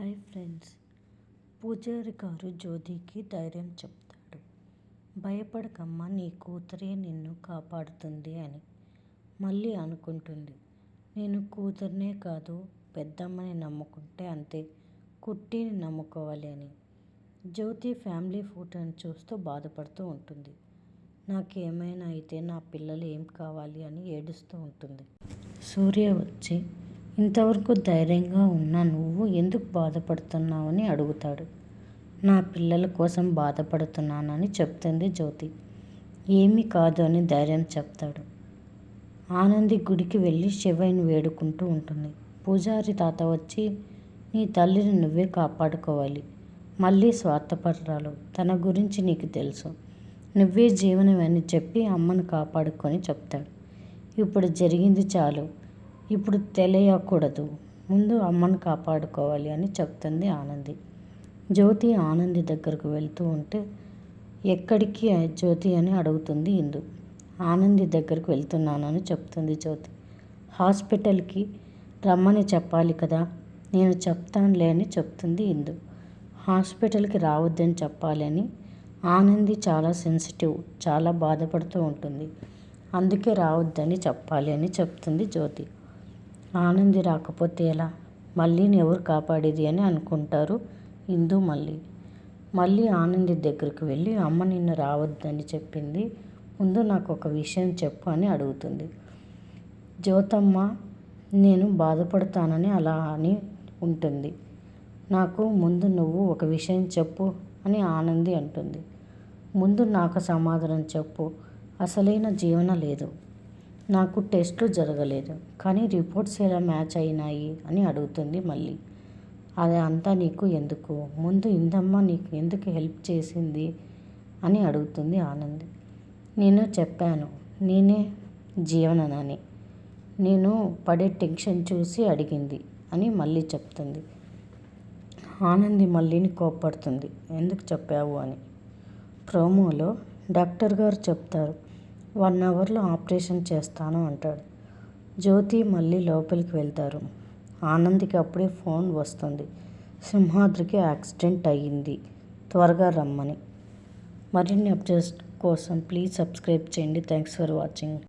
Hi friends. పూజారి గారు జ్యోతికి ధైర్యం చెప్తాడు. భయపడకమ్మా నీ కూతురే నిన్ను కాపాడుతుంది అని మళ్ళీ అనుకుంటుంది. నేను కూతురునే కాదు పెద్దమ్మని నమ్ముకుంటే అంతే కుట్టిని నమ్ముకోవాలి అని జ్యోతి ఫ్యామిలీ ఫోటోని చూస్తూ బాధపడుతూ ఉంటుంది. నాకేమైనా అయితే నా పిల్లలు ఏం కావాలి అని ఏడుస్తూ ఉంటుంది. సూర్య వచ్చి ఇంతవరకు ధైర్యంగా ఉన్న నువ్వు ఎందుకు బాధపడుతున్నావని అడుగుతాడు. నా పిల్లల కోసం బాధపడుతున్నానని చెప్తుంది జ్యోతి. ఏమీ కాదు అని ధైర్యం చెప్తాడు. ఆనంది గుడికి వెళ్ళి శివయ్యని వేడుకుంటూ ఉంటుంది. పూజారి తాత వచ్చి నీ తల్లిని నువ్వే కాపాడుకోవాలి. మళ్ళీ స్వార్థపరాలు తన గురించి నీకు తెలుసు. నువ్వే జీవనం అని చెప్పి అమ్మను కాపాడుకొని చెప్తాడు. ఇప్పుడు జరిగింది చాలు. ఇప్పుడు తెలియకూడదు. ముందు అమ్మను కాపాడుకోవాలి అని చెప్తుంది ఆనంది. జ్యోతి ఆనంది దగ్గరకు వెళ్తూ ఉంటే ఎక్కడికి జ్యోతి అని అడుగుతుంది ఇందు. ఆనంది దగ్గరకు వెళ్తున్నానని చెప్తుంది జ్యోతి. హాస్పిటల్కి రమ్మని చెప్పాలి కదా నేను చెప్తానులే అని చెప్తుంది ఇందు. హాస్పిటల్కి రావద్దని చెప్పాలి అని ఆనంది చాలా సెన్సిటివ్ చాలా బాధపడుతూ ఉంటుంది. అందుకే రావద్దని చెప్పాలి అని చెప్తుంది జ్యోతి. ఆనంది రాకపోతే ఎలా? మళ్ళీని ఎవరు కాపాడేది అని అనుకుంటారు ఇందు మళ్ళీ. మళ్ళీ ఆనంది దగ్గరికి వెళ్ళి అమ్మ నిన్ను రావద్దని చెప్పింది. ముందు నాకు ఒక విషయం చెప్పు అని అడుగుతుంది. జ్యోతమ్మ నేను బాధపడతానని అలా అని ఉంటుంది. నాకు ముందు నువ్వు ఒక విషయం చెప్పు అని ఆనంది అంటుంది. ముందు నాకు సమాధానం చెప్పు. అసలైన జీవన లేదు. నాకు టెస్ట్లు జరగలేదు. కానీ రిపోర్ట్స్ ఎలా మ్యాచ్ అయినాయి అని అడుగుతుంది మళ్ళీ. అది అంతా నీకు ఎందుకు? ముందు ఇందమ్మ నీకు ఎందుకు హెల్ప్ చేసింది? అని అడుగుతుంది ఆనంద్. నేను చెప్పాను నేనే జీవననని. నేను పడే టెన్షన్ చూసి అడిగింది అని మళ్ళీ చెప్తుంది. ఆనంది మళ్ళీని కోప్పడుతుంది. ఎందుకు చెప్పావు అని. ప్రోమోలో డాక్టర్ గారు చెప్తారు వన్ అవర్లో ఆపరేషన్ చేస్తాను అంటాడు. జ్యోతి మళ్ళీ లోపలికి వెళ్తారు. ఆనంద్కి అప్పుడే ఫోన్ వస్తుంది. సింహాద్రికి యాక్సిడెంట్ అయ్యింది. త్వరగా రమ్మని. మరిన్ని అప్డేట్స్ కోసం ప్లీజ్ సబ్స్క్రైబ్ చేయండి. Thanks for watching.